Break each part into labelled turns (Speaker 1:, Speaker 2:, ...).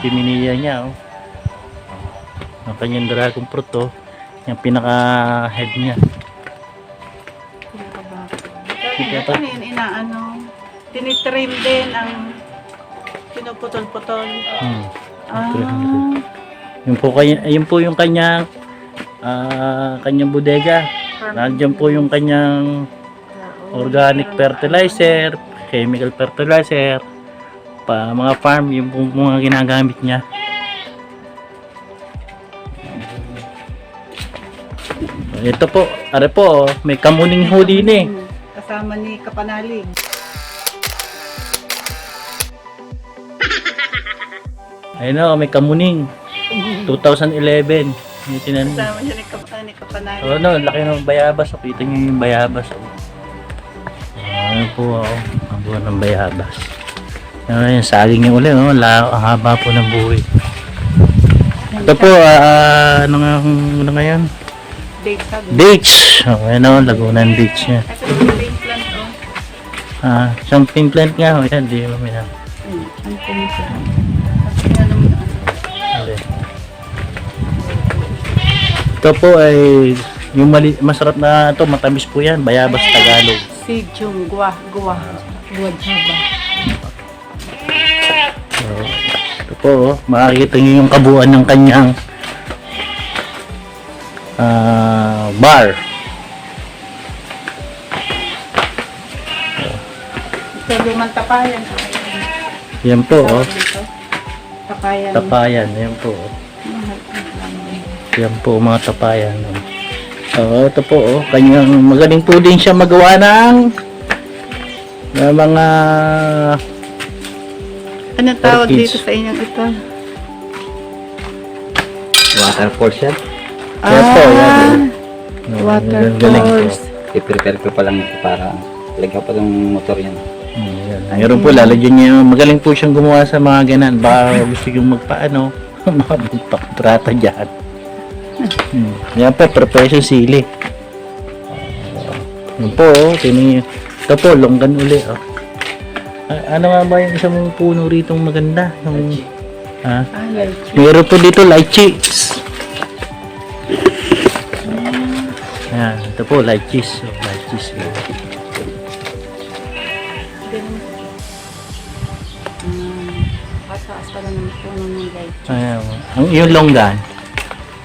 Speaker 1: piminiya niya oh. Ang kanyang dragon fruit oh. Yung pinaka head niya. Pa.
Speaker 2: Ano yun, inaano? Tinitrim din ang pinuputol-putol.
Speaker 1: Hmm.
Speaker 2: Ah,
Speaker 1: Yun po kanya, yun po yung kanyang ah kanyang bodega. Nandiyan po yung kanyang organic fertilizer, chemical fertilizer, pa mga farm, yung mga ginagamit niya. Ito po, are po, oh, may kamuning din eh.
Speaker 2: Kasama ni Kapanalig.
Speaker 1: Ayun o, may kamuning. 2011. Yung tinanim.
Speaker 2: Kasama siya ni, Kap ni Kapanalig.
Speaker 1: Oh, no, laki ng bayabas. Oh. Kita niyo yung bayabas. Oh. Ano po, oh. Ang buwan ng bayabas. Ano yung saging niya uli, oh. La, ang haba po ng buhay. Ito po, ah, ah, ano nga, ano nga yan?
Speaker 2: Date sabi.
Speaker 1: Beach. Oh, ayun o, Lagunan Beach niya.
Speaker 2: Oh.
Speaker 1: Ah, isang pin plant nga, oh. Yan, di mo
Speaker 2: ano,
Speaker 1: Okay. Ito po ay yung mali, masarap na ito, matamis po yan, bayabas Tagalog.
Speaker 2: si Jung Gua, Gua. Gua Jaba.
Speaker 1: Po, oh, makikita niyo yung kabuuan ng kanyang ah, bar.
Speaker 2: Ito lumang tapayan.
Speaker 1: Yan po, oh.
Speaker 2: Tapayan.
Speaker 1: tapayan, yan po. oh. Yan po, mga tapayan. oh. So, ito po, oh, kanyang magaling po din siya magawa ng ng mga
Speaker 2: Anong tawag
Speaker 1: Orchids.
Speaker 2: dito sa inyong ito?
Speaker 3: Waterfalls yan.
Speaker 1: Yan po, yan.
Speaker 2: Ah,
Speaker 1: oh,
Speaker 2: waterfalls.
Speaker 3: I-prepare ko pa lang ito para lagyan pa ng motor yan.
Speaker 1: Hmm, yan. Mayroon po, lalagyan niya, magaling po siyang gumawa sa mga ganan. Baka gusto yung magpaano, makapagpakontrata dyan. Hmm. Yan po, profession sili. Yan po, oh, tining, ito po, longgan uli. Oh. Ano nga ba yung isang puno rito maganda? Yung, ah,
Speaker 2: Ah, lychee.
Speaker 1: meron po dito lychees. Yan, ito po, lychees. Oh, lychees. Oh.
Speaker 2: Ah, mataas pala ng puno ng lychee.
Speaker 1: Ayan, ang yung longgan.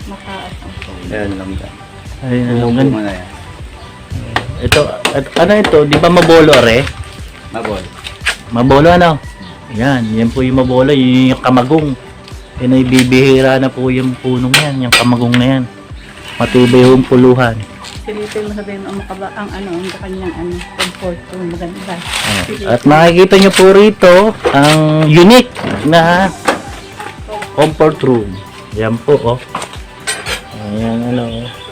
Speaker 2: Mataas ang puno.
Speaker 3: Ayan lang ba.
Speaker 1: Ayun, ang longgan. Ito, at, ano ito? Di ba mabolo, re?
Speaker 3: Mabol.
Speaker 1: Mabolo, ano? Yan, yan po yung mabolo, yun yung kamagong. Yan ay bibihira na po yung punong yan, yung kamagong na yan. Matibay yung puluhan.
Speaker 2: Silipin mo sabihin ang makaba, ang ano, ang kanyang ano, comfort to maganda.
Speaker 1: Ayan. At makikita nyo po rito, ang unique na comfort room. Yan po, oh. Ayan, ano, oh.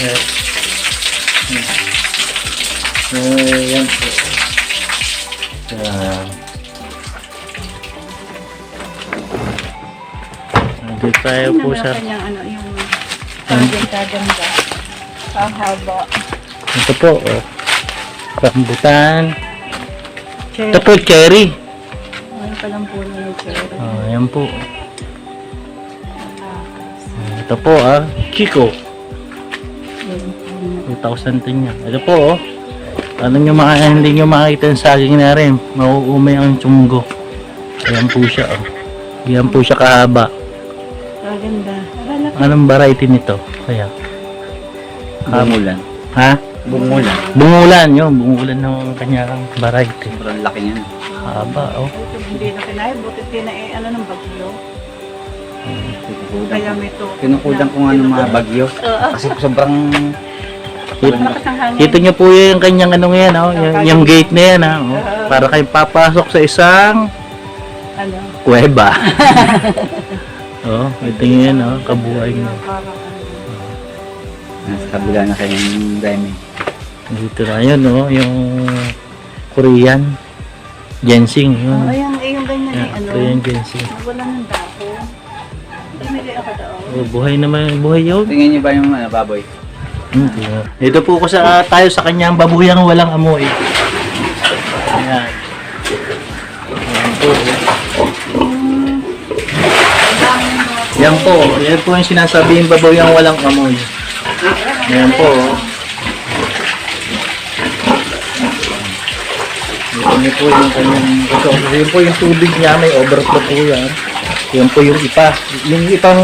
Speaker 1: Yes. So, yan po. Uh, nandito tayo po sa...
Speaker 2: ang kanyang ano, yung kanyang kaganda. Ang haba.
Speaker 1: Ito po, oh. Rambutan.
Speaker 2: Cherry.
Speaker 1: Ito po, cherry.
Speaker 2: Ayun pa lang puno ng cherry.
Speaker 1: Oh, yan po. Ito po, ah. Chico. 2010 yan. Ito po, oh. Ano nyo mga, hindi nyo makakita yung saging na rin. Mauumay ang tsunggo. Ayan po siya, oh. Ayan po siya kahaba.
Speaker 2: Maganda.
Speaker 1: Anong variety nito? Kaya,
Speaker 3: Bumulan.
Speaker 1: ha?
Speaker 3: Bumulan.
Speaker 1: Bungulan, yun. Bungulan ng kanyang variety.
Speaker 3: Sobrang laki niyan.
Speaker 1: Haba, oh.
Speaker 2: hindi na kinaya. Buti tina eh, ano ng bagyo. Kaya may to.
Speaker 3: Kinukulang ko nga ng mga bagyo. Kasi sobrang.
Speaker 1: Kita nyo po yung kanyang ano yan, oh. Yung, yung gate na yan, oh. Para kayo papasok sa isang
Speaker 2: Ano?
Speaker 1: kuweba. oh, ito yan, oh. Kabuhay
Speaker 2: ano.
Speaker 3: nasa kabila na kayong diamond.
Speaker 1: Dito na yun, oh. Yung Korean. Ginseng,
Speaker 2: Oh,
Speaker 1: yun.
Speaker 2: ayan, eh, yung ganyan
Speaker 1: Yeah,
Speaker 2: ano.
Speaker 1: Korean ginseng.
Speaker 2: Wala ng dako.
Speaker 1: Oh, buhay naman, buhay yun.
Speaker 3: Tingnan niyo ba yung ano, baboy?
Speaker 1: Hmm. Ito po ko sa tayo sa kanyang babuyang walang amoy. Ayan. Ayan po. Yan po. Yan po yung sinasabi yung babuyang walang amoy. Ayan po. Ito niyo po yung kanyang ito. Yan po yung tubig niya. May overflow po yan. Yan po yung ipa. Yung ipang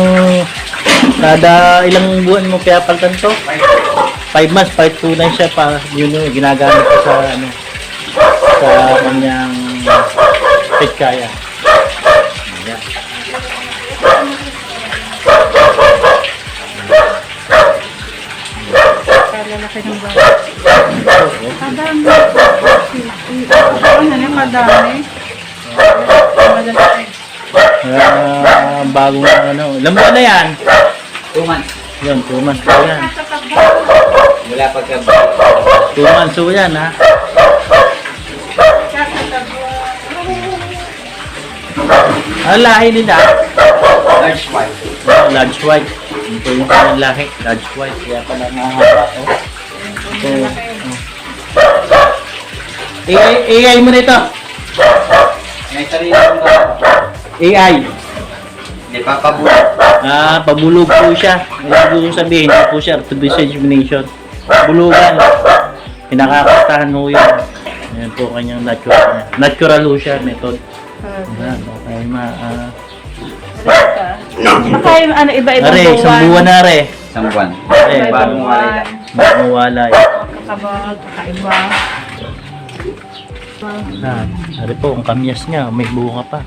Speaker 1: kada ilang buwan mo kaya paltan to? 5 months, 5 na siya pa. Yun yung ginagamit ko sa ano sa kanyang pitkaya. Ayan.
Speaker 2: Kalalaki ng bahay. Kadami. Ano na, kadami. Malalaki.
Speaker 1: Ah, bagong ano. Ilang buwan na yan?
Speaker 3: Two months.
Speaker 1: Yan, 2 months po yan.
Speaker 3: Wala pagka
Speaker 1: 2 months po yan ha. Ang lahi nila,
Speaker 3: large white.
Speaker 1: oh, large white. Ito yung kanyang lahi, large white. Kaya pala mahaba. Oh. So, oh. AI, AI mo na ito.
Speaker 3: May sarili.
Speaker 1: AI.
Speaker 3: Hindi papabulat.
Speaker 1: Ah, pabulog po siya. Ibig sabihin, hindi po siya artificial insemination. Bulugan. Pinakakastahan ho yun. Yan po kanyang natural. Natural ho siya method. Yan, okay ma. Ah,
Speaker 2: Baka yung ano, iba-ibang
Speaker 1: are, isang buwan na are.
Speaker 3: Isang buwan.
Speaker 1: Are,
Speaker 3: Bagong walay lang.
Speaker 1: bagong walay.
Speaker 2: Kakabag, kakaiba.
Speaker 1: Ah, are po, ang kamyas niya, may bunga pa.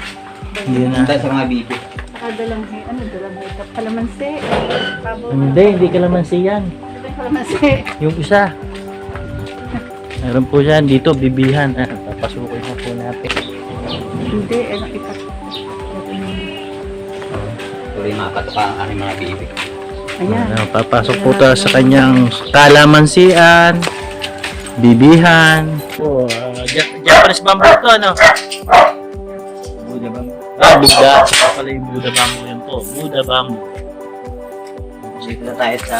Speaker 1: Hindi na.
Speaker 3: Punta sa mga bibi.
Speaker 2: Kadalang, ano, dalang hita. Kalamansi. Kabo.
Speaker 1: Hindi, hindi kalamansi yan.
Speaker 2: Ito yung kalamansi.
Speaker 1: Yung isa. Meron po siya dito, bibihan. Ah, papasukin na po natin.
Speaker 2: Hindi, eh, nakita ko.
Speaker 3: Tuloy makapatuka ang aking mga bibi.
Speaker 2: Ayan.
Speaker 1: Ano, papasok po tayo sa kanyang kalamansian, bibihan. Oh, uh, Japanese bamboo to, ano?
Speaker 3: Buda ba?
Speaker 1: Ah, Buddha. Ito pala yung Buddha bamboo yan po. Buddha bamboo.
Speaker 3: Dito na tayo sa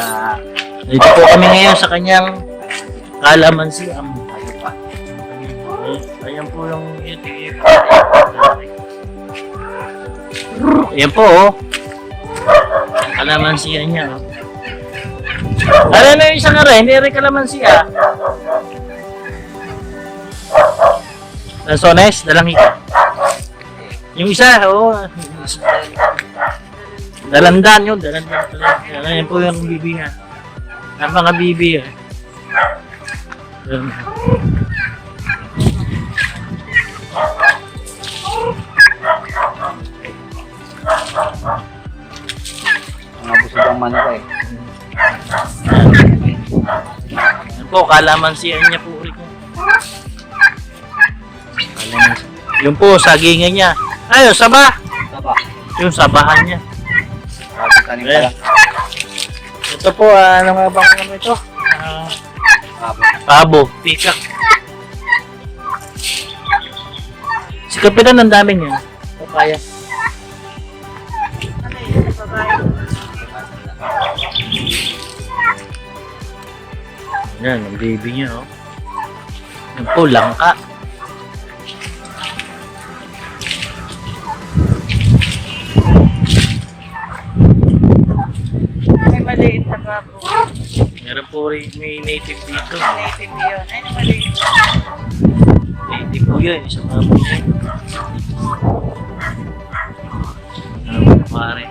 Speaker 1: Dito po kami ngayon sa kanyang kalamansian.
Speaker 3: tayo pa.
Speaker 1: Ayan po yung Ayan po, oh. Kalamansiya niya, oh. Ano na yung isang rin? Hindi rin kalamansiya. Lansones, dalangita. Yung isa, oo. Oh. Dalandan yun, dalandan. dalandan. Ayan po yung bibihan. Ang mga bibi, eh. Ayan.
Speaker 3: Mga busog ang manok eh.
Speaker 1: Yan po, kalamansiyan niya po ulit. Kalamansi. Yung po, sagingan niya. Ayun, saba.
Speaker 3: Taba.
Speaker 1: Yung sabahan niya.
Speaker 3: Tanim pala.
Speaker 1: Ito po, ah, ano nga bang ano ito? Ah,
Speaker 3: Habo.
Speaker 1: pabo, pikak. Si Kapitan, ang dami niya. O kaya. Yan, ang baby niya, oh. Yan po, langka.
Speaker 2: Babo.
Speaker 1: Meron po rin may native dito.
Speaker 2: Native yun. Ay, mali.
Speaker 1: Native po yun, isang mga po yun. Ano po pare?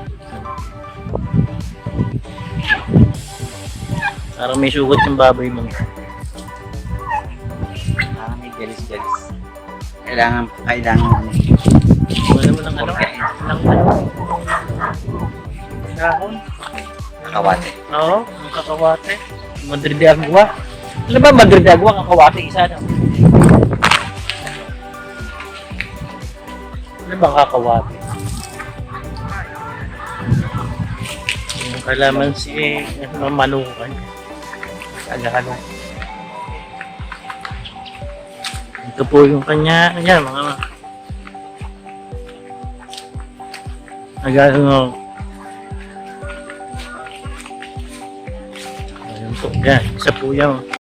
Speaker 1: Parang may sugat ng baboy mo.
Speaker 3: Ah, may galis-galis. Kailangan, kailangan.
Speaker 1: Wala mo ng ano?
Speaker 3: Okay.
Speaker 1: Ng ano? Dahon?
Speaker 3: Kakawate.
Speaker 1: Oo, ang kakawate. Madrid de Agua. Ano ba Madrid de Agua? Kakawate isa na. Ano ba kakawate? Yung kalaman si ano, manukan. Agahalo. Ito po yung kanya, kanya mga Agahalo. Ayun yan. Isa po yan.